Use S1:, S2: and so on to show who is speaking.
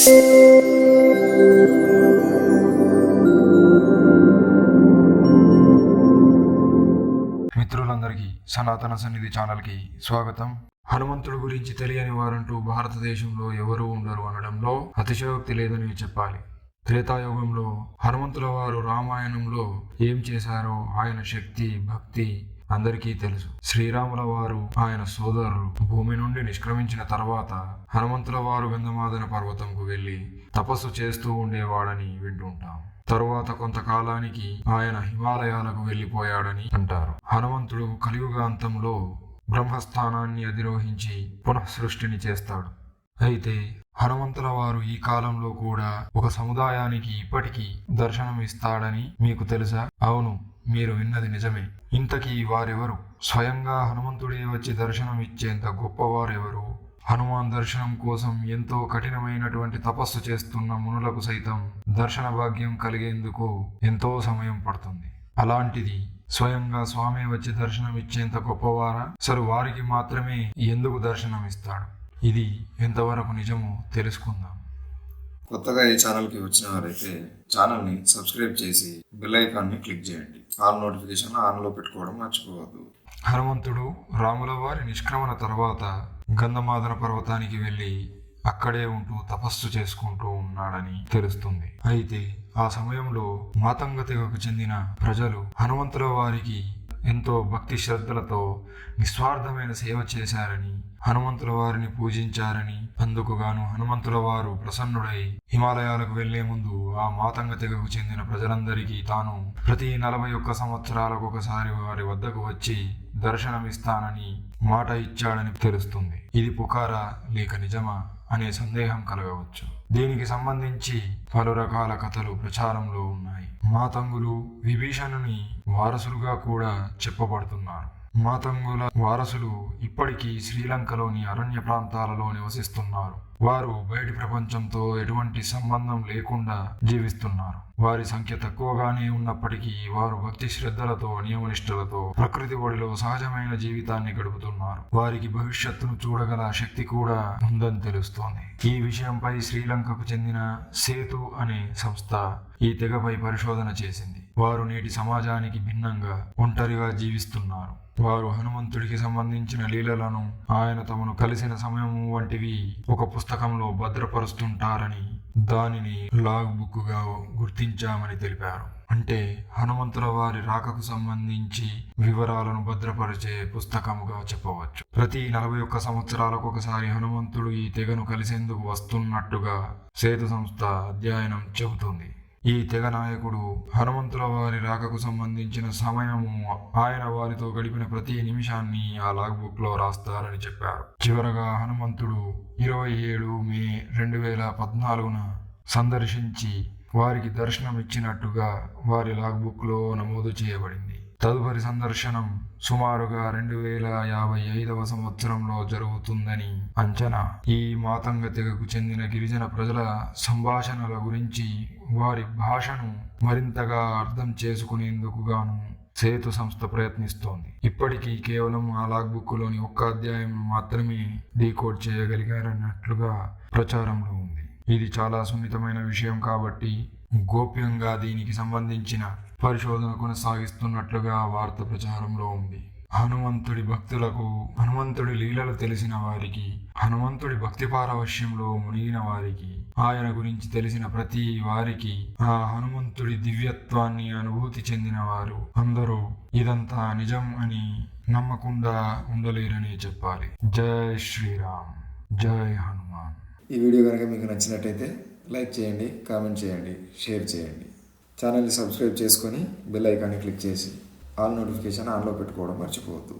S1: మిత్రులందరికీ సనాతన సన్నిధి ఛానల్కి స్వాగతం. హనుమంతుడు గురించి తెలియని వారంటూ భారతదేశంలో ఎవరూ ఉండరు అనడంలో అతిశయోక్తి లేదని చెప్పాలి. త్రేతాయుగంలో హనుమంతుల వారు రామాయణంలో ఏం చేశారో ఆయన శక్తి భక్తి అందరికీ తెలుసు. శ్రీరాముల వారు ఆయన సోదరులు. భూమి నుండి నిష్క్రమించిన తర్వాత హనుమంతుల వారు గంధమాదన పర్వతంకు వెళ్ళి తపస్సు చేస్తూ ఉండేవాడని వింటుంటాం. తరువాత కొంతకాలానికి ఆయన హిమాలయాలకు వెళ్ళిపోయాడని అంటారు. హనుమంతుడు కలియుగాంతంలో బ్రహ్మస్థానాన్ని అధిరోహించి పునః సృష్టిని చేస్తాడు. అయితే హనుమంతుల వారు ఈ కాలంలో కూడా ఒక సముదాయానికి ఇప్పటికీ దర్శనం ఇస్తాడని మీకు తెలుసా? అవును. మీరు విన్నది నిజమే. ఇంతకీ వారెవరు? స్వయంగా హనుమంతుడే వచ్చి దర్శనం ఇచ్చేంత గొప్పవారెవరు? హనుమాన్ దర్శనం కోసం ఎంతో కఠినమైనటువంటి తపస్సు చేస్తున్న మునులకు సైతం దర్శన భాగ్యం కలిగేందుకు ఎంతో సమయం పడుతుంది. అలాంటిది స్వయంగా స్వామి వచ్చి దర్శనం ఇచ్చేంత గొప్పవారా? అసలు వారికి మాత్రమే ఎందుకు దర్శనం ఇస్తాడు ఇది ఎంతవరకు నిజమో తెలుసుకుందాం.
S2: కొత్తగా ఈ ఛానల్కి వచ్చిన వారైతే ఛానల్ని సబ్స్క్రైబ్ చేసి బెల్ ఐకాన్ని క్లిక్ చేయండి. ఆల్ నోటిఫికేషన్ ఆన్లో పెట్టుకోవడం మర్చిపోవద్దు.
S1: హనుమంతుడు రాముల వారి నిష్క్రమణ తర్వాత గంధమాదన పర్వతానికి వెళ్ళి అక్కడే ఉంటూ తపస్సు చేసుకుంటూ ఉన్నాడని తెలుస్తుంది. అయితే ఆ సమయంలో మాతంగ తెగకు చెందిన ప్రజలు హనుమంతుల వారికి ఎంతో భక్తి శ్రద్ధలతో నిస్వార్థమైన సేవ చేశారని హనుమంతుల వారిని పూజించారని అందుకుగాను హనుమంతుల వారు ప్రసన్నుడై హిమాలయాలకు వెళ్ళే ముందు ఆ మాతంగ తెగకు చెందిన ప్రజలందరికీ తాను ప్రతి నలభై ఒక్క సంవత్సరాలకు ఒకసారి వారి వద్దకు వచ్చి దర్శనమిస్తానని మాట ఇచ్చాడని తెలుస్తుంది. ఇది పుకారా లేక నిజమా అనే సందేహం కలగవచ్చు. దీనికి సంబంధించి పలు రకాల కథలు ప్రచారంలో ఉన్నాయి. మాతంగులు విభీషణుని వారసులుగా కూడా చెప్పబడుతున్నారు. మాతంగుల వారసులు ఇప్పటికీ శ్రీలంకలోని అరణ్య ప్రాంతాలలో నివసిస్తున్నారు. వారు బయటి ప్రపంచంతో ఎటువంటి సంబంధం లేకుండా జీవిస్తున్నారు. వారి సంఖ్య తక్కువగానే ఉన్నప్పటికీ వారు భక్తి శ్రద్ధలతో నియమనిష్టలతో ప్రకృతి ఒడిలో సహజమైన జీవితాన్ని గడుపుతున్నారు. వారికి భవిష్యత్తును చూడగల శక్తి కూడా ఉందని తెలుస్తోంది. ఈ విషయంపై శ్రీలంకకు చెందిన సేతు అనే సంస్థ ఈ తెగపై పరిశోధన చేసింది. వారు నేటి సమాజానికి భిన్నంగా ఒంటరిగా జీవిస్తున్నారు. వారు హనుమంతుడికి సంబంధించిన లీలలను ఆయన తమను కలిసిన సమయం వంటివి ఒక పుస్తకంలో భద్రపరుస్తుంటారని దానిని లాగ్ బుక్గా గుర్తించామని తెలిపారు. అంటే హనుమంతుల వారి రాకకు సంబంధించి వివరాలను భద్రపరిచే పుస్తకముగా చెప్పవచ్చు. ప్రతి నలభై ఒక్క సంవత్సరాలకు ఒకసారి హనుమంతుడు ఈ తెగను కలిసేందుకు వస్తున్నట్టుగా సేతు సంస్థ అధ్యయనం చెబుతుంది. ఈ తెగ నాయకుడు హనుమంతుల వారి రాకకు సంబంధించిన సమయము ఆయన వారితో గడిపిన ప్రతి నిమిషాన్ని ఆ లాగ్ బుక్లో రాస్తారని చెప్పారు. చివరగా హనుమంతుడు ఇరవై ఏడు మే రెండు వేల పద్నాలుగున సందర్శించి వారికి దర్శనం ఇచ్చినట్టుగా వారి లాగ్ బుక్లో నమోదు చేయబడింది. తదుపరి సందర్శనం సుమారుగా రెండు వేల యాభై ఐదవ సంవత్సరంలో జరుగుతుందని అంచనా. ఈ మాతంగ తెగకు చెందిన గిరిజన ప్రజల సంభాషణల గురించి వారి భాషను మరింతగా అర్థం చేసుకునేందుకు గాను సేతు సంస్థ ప్రయత్నిస్తోంది. ఇప్పటికీ కేవలం ఆ లాగ్ బుక్లోని ఒక్క అధ్యాయం మాత్రమే డీకోడ్ చేయగలిగారన్నట్లుగా ప్రచారంలో ఉంది. ఇది చాలా సున్నితమైన విషయం కాబట్టి గోప్యంగా దీనికి సంబంధించిన పరిశోధన కొనసాగిస్తున్నట్లుగా వార్త ప్రచారంలో ఉంది. హనుమంతుడి భక్తులకు హనుమంతుడి లీలలు తెలిసిన వారికి హనుమంతుడి భక్తి పారవశ్యంలో మునిగిన వారికి ఆయన గురించి తెలిసిన ప్రతి వారికి ఆ హనుమంతుడి దివ్యత్వాన్ని అనుభూతి చెందిన వారు అందరూ ఇదంతా నిజం అని నమ్మకుండా ఉండలేరని చెప్పాలి. జై శ్రీరామ్. జై హనుమాన్.
S2: ఈ వీడియో కనుక మీకు నచ్చినట్టయితే లైక్ చేయండి కామెంట్ చేయండి షేర్ చేయండి. ఛానల్ని సబ్స్క్రైబ్ చేసుకొని బెల్ ఐకాన్ని క్లిక్ చేసి ఆల్ నోటిఫికేషన్ ఆన్లో పెట్టుకోవడం మర్చిపోవద్దు.